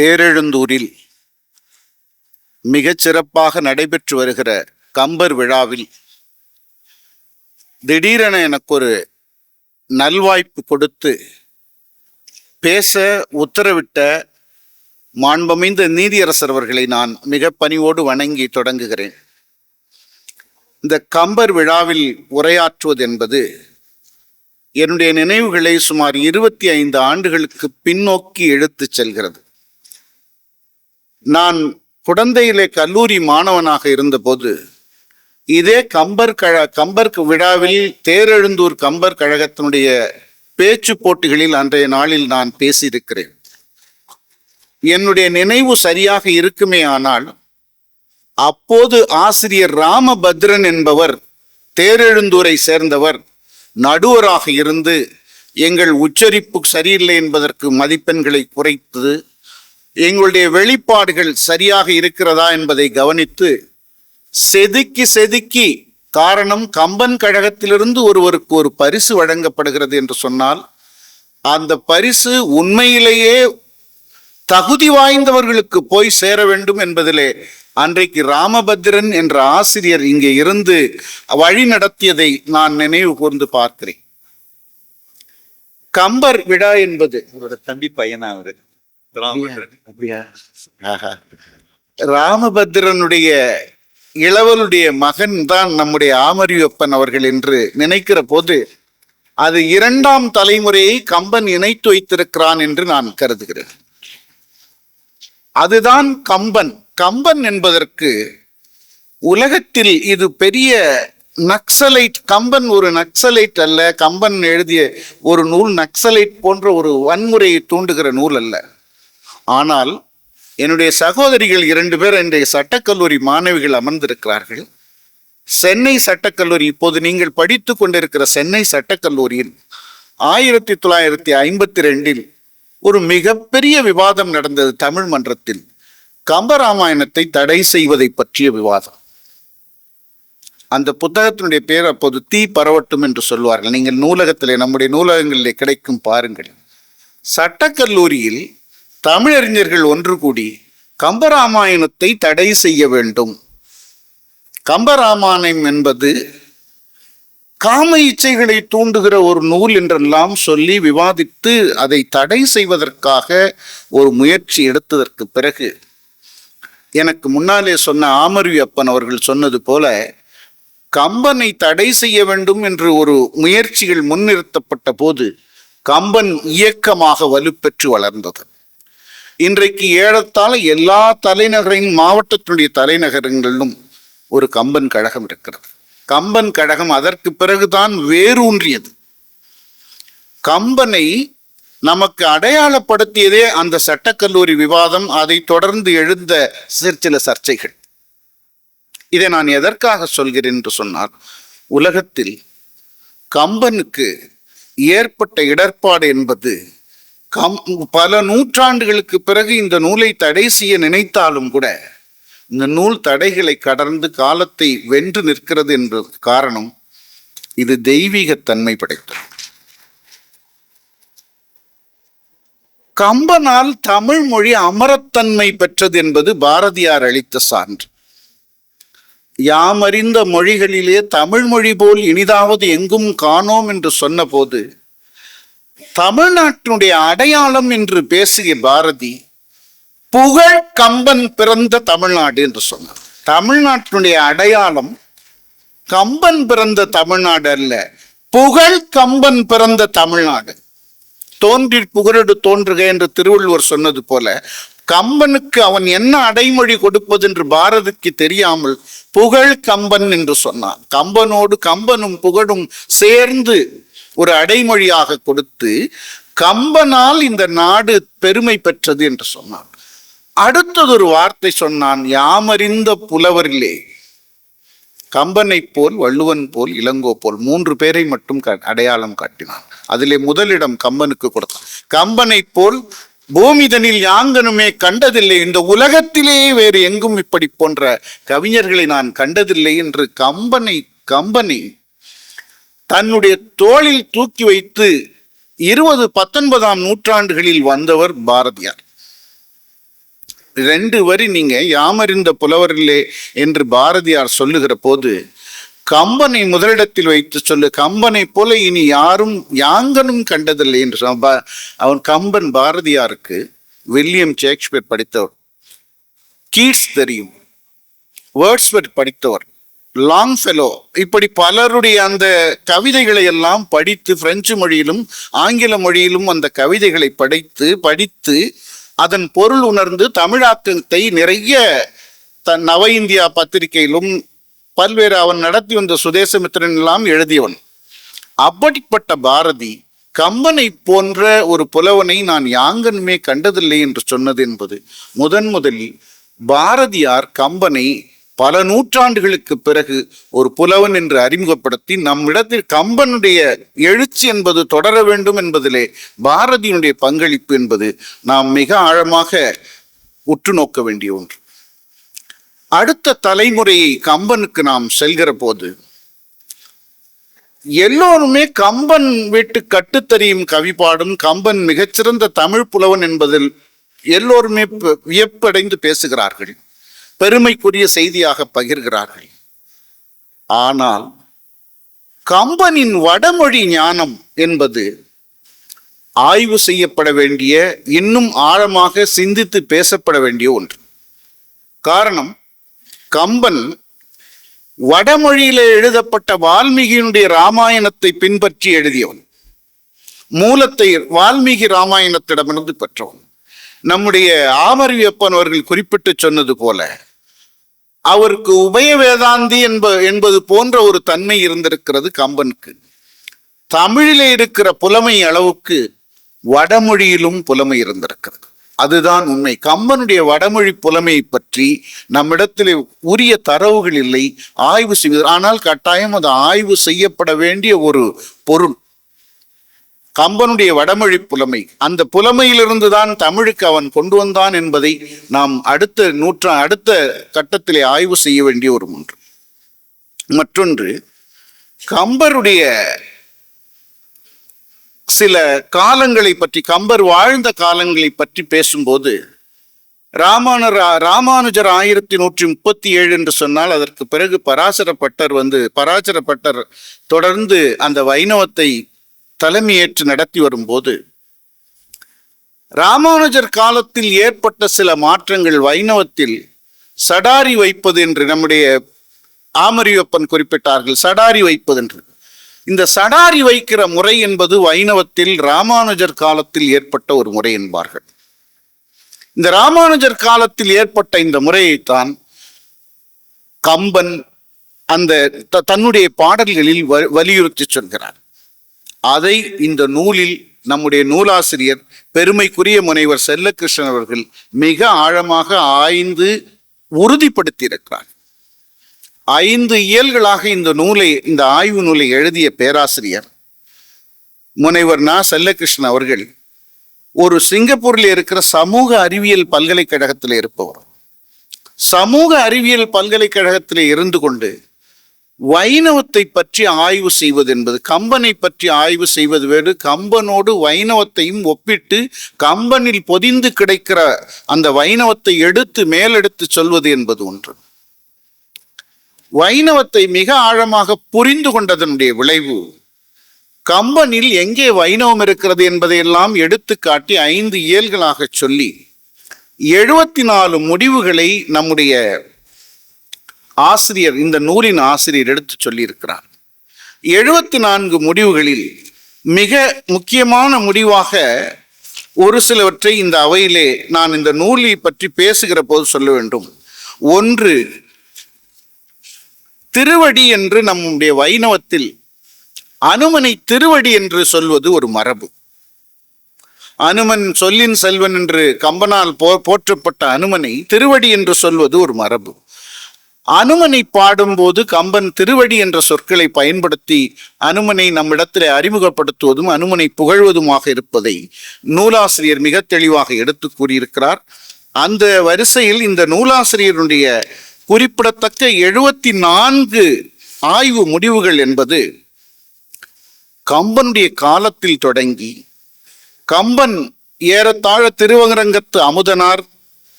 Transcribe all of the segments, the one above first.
தேரெழுந்தூரில் மிகச் சிறப்பாக நடைபெற்று வருகிற கம்பர் விழாவில் திடீரென எனக்கு ஒரு நல்வாய்ப்பு கொடுத்து பேச உத்தரவிட்ட மாண்பமைந்த நீதியரசர் அவர்களை நான் மிக பணிவோடு வணங்கி தொடங்குகிறேன். இந்த கம்பர் விழாவில் உரையாற்றுவது என்பது என்னுடைய நினைவுகளை சுமார் இருபத்தி ஐந்து ஆண்டுகளுக்கு பின்னோக்கி எடுத்துச் செல்கிறது. நான் குடந்தையிலே கல்லூரி மாணவனாக இருந்தபோது இதே கம்பர் கழ கம்பர் விழாவில் தேரெழுந்தூர் கம்பர் கழகத்தினுடைய பேச்சு போட்டிகளில் அன்றைய நாளில் நான் பேசியிருக்கிறேன். என்னுடைய நினைவு சரியாக இருக்குமே ஆனால் அப்போது ஆசிரியர் ராமபத்ரன் என்பவர் தேரெழுந்தூரை சேர்ந்தவர் நடுவராக இருந்து எங்கள் உச்சரிப்பு சரியில்லை என்பதற்கு மதிப்பெண்களை குறைத்தது. எங்களுடைய வெளிப்பாடுகள் சரியாக இருக்கிறதா என்பதை கவனித்து செதுக்கி செதுக்கி காரணம் கம்பன் கழகத்திலிருந்து ஒருவருக்கு ஒரு பரிசு வழங்கப்படுகிறது என்று சொன்னால் அந்த பரிசு உண்மையிலேயே தகுதி வாய்ந்தவர்களுக்கு போய் சேர வேண்டும் என்பதிலே அன்றைக்கு ராமபத்ரன் என்ற ஆசிரியர் இங்கே இருந்து வழி நடத்தியதை நான் நினைவு கூர்ந்து பார்க்கிறேன். கம்பர் விழா என்பது உங்களோட தம்பி பையனா அவரு? ராமபத்திரனுடைய ராமபத்ரனுடைய இளவலுடைய மகன் தான் நம்முடைய ஆமரியப்பன் அவர்கள் என்று நினைக்கிற போது அது இரண்டாம் தலைமுறையை கம்பன் இணைத்து வைத்திருக்கிறான் என்று நான் கருதுகிறேன். அதுதான் கம்பன். கம்பன் என்பதற்கு உலகத்தில் இது பெரிய நக்சலைட். கம்பன் ஒரு நக்சலைட் அல்ல. கம்பன் எழுதிய ஒரு நூல் நக்சலைட் போன்ற ஒரு வன்முறையை தூண்டுகிற நூல் அல்ல. ஆனால் என்னுடைய சகோதரிகள் இரண்டு பேர் இன்றைய சட்டக்கல்லூரி மாணவிகள் அமர்ந்திருக்கிறார்கள். சென்னை சட்டக்கல்லூரி இப்போது நீங்கள் படித்து கொண்டிருக்கிற சென்னை சட்டக்கல்லூரியில் ஆயிரத்தி தொள்ளாயிரத்தி ஐம்பத்தி ரெண்டில் ஒரு மிகப்பெரிய விவாதம் நடந்தது தமிழ் மன்றத்தில். கம்பராமாயணத்தை தடை செய்வதை பற்றிய விவாதம். அந்த புத்தகத்தினுடைய பேர் அப்போது தீ பரவட்டும் என்று சொல்வார்கள். நீங்கள் நூலகத்திலே நம்முடைய நூலகங்களிலே கிடைக்கும் பாருங்கள். சட்டக்கல்லூரியில் தமிழறிஞர்கள் ஒன்று கூடி கம்பராமாயணத்தை தடை செய்ய வேண்டும். கம்பராமாயணம் என்பது காம இச்சைகளை தூண்டுகிற ஒரு நூல் என்றெல்லாம் சொல்லி விவாதித்து அதை தடை செய்வதற்காக ஒரு முயற்சி எடுத்ததற்கு பிறகு எனக்கு முன்னாலே சொன்ன ஆமர்வி அப்பன் அவர்கள் சொன்னது போல கம்பனை தடை செய்ய வேண்டும் என்று ஒரு முயற்சிகள் முன்னிறுத்தப்பட்ட போது கம்பன் இயக்கமாக வலுப்பெற்று வளர்ந்தது. இன்றைக்கு ஏறத்தாழ எல்லா தலைநகரின் மாவட்டத்தினுடைய தலைநகரங்களிலும் ஒரு கம்பன் கழகம் இருக்கிறது. கம்பன் கழகம் அதற்கு பிறகுதான் வேரூன்றியது. கம்பனை நமக்கு அடையாளப்படுத்தியதே அந்த சட்டக்கல்லூரி விவாதம் அதை தொடர்ந்து எழுந்த சிற்சில சர்ச்சைகள். இதை நான் எதற்காக சொல்கிறேன் என்று சொன்னால் உலகத்தில் கம்பனுக்கு ஏற்பட்ட இடர்பாடு என்பது கம் பல நூற்றாண்டுகளுக்கு பிறகு இந்த நூலை தடை செய்ய நினைத்தாலும் கூட இந்த நூல் தடைகளை கடந்து காலத்தை வென்று நிற்கிறது என்ற காரணம் இது தெய்வீகத்தன்மை படைத்தது. கம்பனால் தமிழ் மொழி அமரத்தன்மை பெற்றது என்பது பாரதியார் அளித்த சான்று. யாமறிந்த மொழிகளிலே தமிழ் மொழி போல் இனிதாவது எங்கும் காணோம் என்று சொன்னபோது தமிழ்நாட்டினுடைய அடையாளம் என்று பேசிய பாரதி புகழ் கம்பன் பிறந்த தமிழ்நாடு என்று சொன்னார். தமிழ்நாட்டினுடைய அடையாளம் கம்பன் பிறந்த தமிழ்நாடு அல்ல புகழ் கம்பன் பிறந்த தமிழ்நாடு. தோன்றி புகழடு தோன்றுக என்று திருவள்ளுவர் சொன்னது போல கம்பனுக்கு அவன் என்ன அடைமொழி கொடுப்பது என்று பாரதிக்கு தெரியாமல் புகழ் கம்பன் என்று சொன்னான். கம்பனோடு கம்பனும் புகழும் சேர்ந்து ஒரு அடைமொழியாக கொடுத்து கம்பனால் இந்த நாடு பெருமை பெற்றது என்று சொன்னான். அடுத்ததொரு வார்த்தை சொன்னான் யாமறிந்த புலவரிலே கம்பனை போல் வள்ளுவன் போல் இளங்கோ போல் மூன்று பேரை மட்டும் அடையாளம் காட்டினான். அதிலே முதலிடம் கம்பனுக்கு கொடுத்தான். கம்பனை போல் பூமிதனில் யாங்கனுமே கண்டதில்லை இந்த உலகத்திலேயே வேறு எங்கும் இப்படி போன்ற கவிஞர்களை நான் கண்டதில்லை என்று கம்பனை கம்பனை தன்னுடைய தோளில் தூக்கி வைத்து இருபது பத்தொன்பதாம் நூற்றாண்டுகளில் வந்தவர் பாரதியார். ரெண்டு வரி நீங்க யாமறிந்த புலவரிலே என்று பாரதியார் சொல்லுகிற போது கம்பனை முதலிடத்தில் வைத்து சொல்லு கம்பனை போல இனி யாரும் யாங்கனும் கண்டதில்லை என்று சொன்ன அவன் கம்பன் பாரதியாருக்கு வில்லியம் ஷேக்ஸ்பியர் படித்தவர். கீட்ஸ் தெரியும். வேர்ட்ஸ்வர்ட் படித்தவர். லாங் ஃபெலோ இப்படி பலருடைய அந்த கவிதைகளை எல்லாம் படித்து பிரெஞ்சு மொழியிலும் ஆங்கில மொழியிலும் அந்த கவிதைகளை படித்து படித்து அதன் பொருள் உணர்ந்து தமிழாக்கத்தை நிறைய தன் நவ இந்தியா பத்திரிகையிலும் பல்வேறு அவன் நடத்தி வந்த சுதேசமித்திரன் எல்லாம் எழுதியவன். அப்படிப்பட்ட பாரதி கம்பனை போன்ற ஒரு புலவனை நான் யாங்கனுமே கண்டதில்லை என்று சொன்னது என்பது முதன் முதலில் பாரதியார் கம்பனை பல நூற்றாண்டுகளுக்கு பிறகு ஒரு புலவன் என்று அறிமுகப்படுத்தி நம்மிடத்தில் கம்பனுடைய எழுச்சி என்பது தொடர வேண்டும் என்பதிலே பாரதியினுடைய பங்களிப்பு என்பது நாம் மிக ஆழமாக உற்று நோக்க வேண்டிய ஒன்று. அடுத்த தலைமுறையை கம்பனுக்கு நாம் செல்கிற போது எல்லோருமே கம்பன் வீட்டு கட்டுத்தறியும் கவி பாடும் கம்பன் மிகச்சிறந்த தமிழ் புலவன் என்பதில் எல்லோருமே வியப்படைந்து பேசுகிறார்கள். பெருமைக்குரிய செய்தியாக பகிர்கிறார்கள். ஆனால் கம்பனின் வடமொழி ஞானம் என்பது ஆய்வு செய்யப்பட வேண்டிய இன்னும் ஆழமாக சிந்தித்து பேசப்பட வேண்டிய ஒன்று. காரணம் கம்பன் வடமொழியில் எழுதப்பட்ட வால்மீகியினுடைய ராமாயணத்தை பின்பற்றி எழுதியவன். மூலத்தை வால்மீகி ராமாயணத்திடமிருந்து பெற்றவன். நம்முடைய ஆமரிவியப்பன் அவர்கள் குறிப்பிட்டு சொன்னது போல அவருக்கு உபய வேதாந்தி என்ப என்பது போன்ற ஒரு தன்மை இருந்திருக்கிறது கம்பனுக்கு. தமிழில் இருக்கிற புலமை அளவுக்கு வடமொழியிலும் புலமை இருந்திருக்கிறது. அதுதான் உண்மை. கம்பனுடைய வடமொழி புலமையை பற்றி நம்மிடத்தில் உரிய தரவுகள் இல்லை ஆய்வு செய்வது ஆனால் கட்டாயம் அது ஆய்வு செய்யப்பட வேண்டிய ஒரு பொருள். கம்பனுடைய வடமொழி புலமை. அந்த புலமையிலிருந்து தான் தமிழுக்கு அவன் கொண்டு வந்தான் என்பதை நாம் அடுத்த நூற்றா அடுத்த கட்டத்திலே ஆய்வு செய்ய வேண்டிய ஒரு ஒன்று. மற்றொன்று கம்பருடைய சில காலங்களை பற்றி கம்பர் வாழ்ந்த காலங்களை பற்றி பேசும்போது ராமானுர ராமானுஜர் ஆயிரத்தி நூற்றி முப்பத்தி ஏழு என்று சொன்னால் அதற்கு பிறகு பராசர பட்டர் வந்து பராசர பட்டர் தொடர்ந்து அந்த வைணவத்தை தலைமையேற்று நடத்தி வரும்போது ராமானுஜர் காலத்தில் ஏற்பட்ட சில மாற்றங்கள் வைணவத்தில் சடாரி வைப்பது என்று நம்முடைய ஆமரியப்பன் குறிப்பிட்டார்கள். சடாரி வைப்பது என்று. இந்த சடாரி வைக்கிற முறை என்பது வைணவத்தில் ராமானுஜர் காலத்தில் ஏற்பட்ட ஒரு முறை என்பார்கள். இந்த ராமானுஜர் காலத்தில் ஏற்பட்ட இந்த முறையைத்தான் கம்பன் அந்த த- தன்னுடைய பாடல்களில் வ- வலியுறுத்தி சொல்கிறார். அதை இந்த நூலில் நம்முடைய நூலாசிரியர் பெருமைக்குரிய முனைவர் செல்லகிருஷ்ணன் அவர்கள் மிக ஆழமாக ஆய்ந்து உறுதிப்படுத்தியிருக்கிறார். ஐந்து இயல்களாக இந்த நூலை இந்த ஆய்வு நூலை எழுதிய பேராசிரியர் முனைவர் நா. செல்லகிருஷ்ணன் அவர்கள் ஒரு சிங்கப்பூரில் இருக்கிற சமூக அறிவியல் பல்கலைக்கழகத்தில் இருப்பவர். சமூக அறிவியல் பல்கலைக்கழகத்தில் இருந்து கொண்டு வைணவத்தை பற்றி ஆய்வு செய்வது என்பது கம்பனை பற்றி ஆய்வு செய்வது வேறு. கம்பனோடு வைணவத்தையும் ஒப்பிட்டு கம்பனில் பொதிந்து கிடைக்கிற அந்த வைணவத்தை எடுத்து மேலெடுத்து சொல்வது என்பது ஒன்று. வைணவத்தை மிக ஆழமாக புரிந்து கொண்டதனுடைய விளைவு கம்பனில் எங்கே வைணவம் இருக்கிறது என்பதையெல்லாம் எடுத்து காட்டி ஐந்து இயல்களாக சொல்லி எழுபத்தி நாலு முடிவுகளை நம்முடைய ஆசிரியர் இந்த நூலின் ஆசிரியர் எடுத்து சொல்லியிருக்கிறார். எழுபத்தி நான்கு முடிவுகளில் மிக முக்கியமான முடிவாக ஒரு சிலவற்றை இந்த அவையிலே நான் இந்த நூலை பற்றி பேசுகிற போது சொல்ல வேண்டும். ஒன்று திருவடி என்று நம்முடைய வைணவத்தில் அனுமனை திருவடி என்று சொல்வது ஒரு மரபு. அனுமன் சொல்லின் செல்வன் என்று கம்பனால் போ போற்றப்பட்ட அனுமனை திருவடி என்று சொல்வது ஒரு மரபு. அனுமனை பாடும்போது கம்பன் திருவடி என்ற சொற்களை பயன்படுத்தி அனுமனை நம்மிடத்திலே அறிமுகப்படுத்துவதும் அனுமனை புகழ்வதுமாக இருப்பதை நூலாசிரியர் மிக தெளிவாக எடுத்து கூறியிருக்கிறார். அந்த வரிசையில் இந்த நூலாசிரியருடைய குறிப்பிடத்தக்க எழுபத்தி நான்கு ஆய்வு முடிவுகள் என்பது கம்பனுடைய காலத்தில் தொடங்கி கம்பன் ஏறத்தாழ திருவரங்கத்து அமுதனார்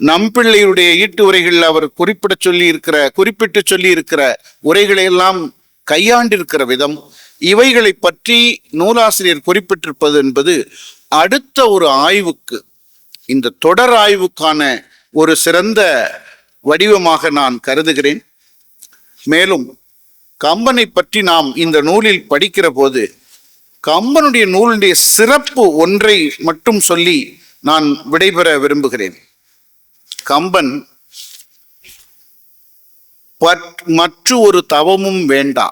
நம்பிள்ளையுடைய ஈட்டு உரைகளில் அவர் குறிப்பிட சொல்லி இருக்கிற குறிப்பிட்டு சொல்லி இருக்கிற உரைகளை எல்லாம் கையாண்டிருக்கிற விதம் இவைகளை பற்றி நூலாசிரியர் குறிப்பிட்டிருப்பது என்பது அடுத்த ஒரு ஆய்வுக்கு இந்த தொடர் ஆய்வுக்கான ஒரு சிறந்த வடிவமாக நான் கருதுகிறேன். மேலும் கம்பனை பற்றி நாம் இந்த நூலில் படிக்கிற போது கம்பனுடைய நூலுடைய சிறப்பு ஒன்றை மட்டும் சொல்லி நான் விடைபெற விரும்புகிறேன். கம்பன் மற்ற ஒரு தவமும் வேண்டா.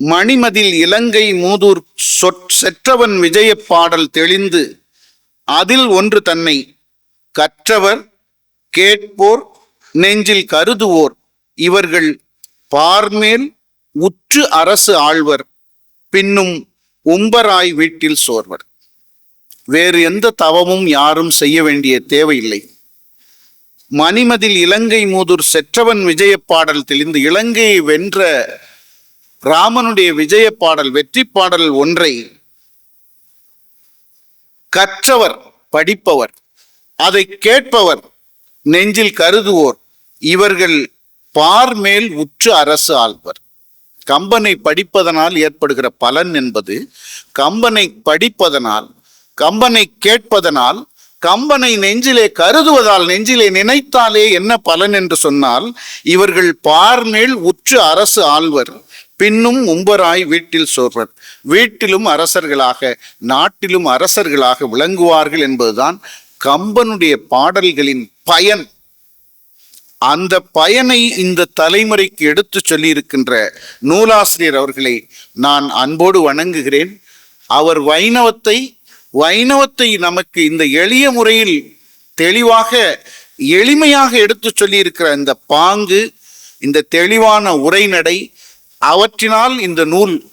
மணிமதில் இலங்கை மூதூர் சொற் செற்றவன் விஜய பாடல் தெளிந்து அதில் ஒன்று தன்னை கற்றவர் கேட்போர் நெஞ்சில் கருதுவோர் இவர்கள் பார்மேல் உற்று அரசு ஆழ்வர் பின்னும் உம்பராய் வீட்டில் சோர்வர். வேறு எந்த தவமும் யாரும் செய்ய வேண்டிய தேவையில்லை. மணிமதில் இலங்கை மூதூர் செற்றவன் விஜய பாடல் தெளிந்து இலங்கையை வென்ற ராமனுடைய விஜய பாடல் வெற்றி பாடல் ஒன்றை கற்றவர் படிப்பவர் அதை கேட்பவர் நெஞ்சில் கருதுவோர் இவர்கள் பார்மேல் உற்று அரசு ஆள்வர். கம்பனை படிப்பதனால் ஏற்படுகிற பலன் என்பது கம்பனை படிப்பதனால் கம்பனை கேட்பதனால் கம்பனை நெஞ்சிலே கருதுவதால் நெஞ்சிலே நினைத்தாலே என்ன பலன் என்று சொன்னால் இவர்கள் பார்மேல் உற்று அரசு ஆழ்வர் பின்னும் உம்பராய் வீட்டில் சோர்வர். வீட்டிலும் அரசர்களாக நாட்டிலும் அரசர்களாக விளங்குவார்கள் என்பதுதான் கம்பனுடைய பாடல்களின் பயன். அந்த பயனை இந்த தலைமுறைக்கு எடுத்து சொல்லியிருக்கின்ற நூலாசிரியர் அவர்களை நான் அன்போடு வணங்குகிறேன். அவர் வைணவத்தை வைணவத்தை நமக்கு இந்த எளிய முறையில் தெளிவாக எளிமையாக எடுத்து சொல்லியிருக்கிற இந்த பாங்கு இந்த தெளிவான உரைநடை அவற்றினால் இந்த நூல்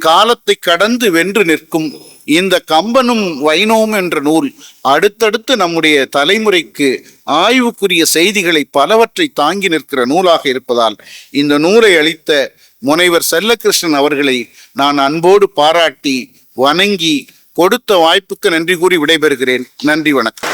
காலத்தை கடந்து வென்று நிற்கும். இந்த கம்பனும் வைணவம் என்ற நூல் அடுத்தடுத்து நம்முடைய தலைமுறைக்கு ஆய்வுக்குரிய செய்திகளை பலவற்றை தாங்கி நிற்கிற நூலாக இருப்பதால் இந்த நூலை அளித்த முனைவர் செல்லகிருஷ்ணன் அவர்களை நான் அன்போடு பாராட்டி வணங்கி கொடுத்த வாய்ப்புக்கு நன்றி கூறி விடைபெறுகிறேன். நன்றி வணக்கம்.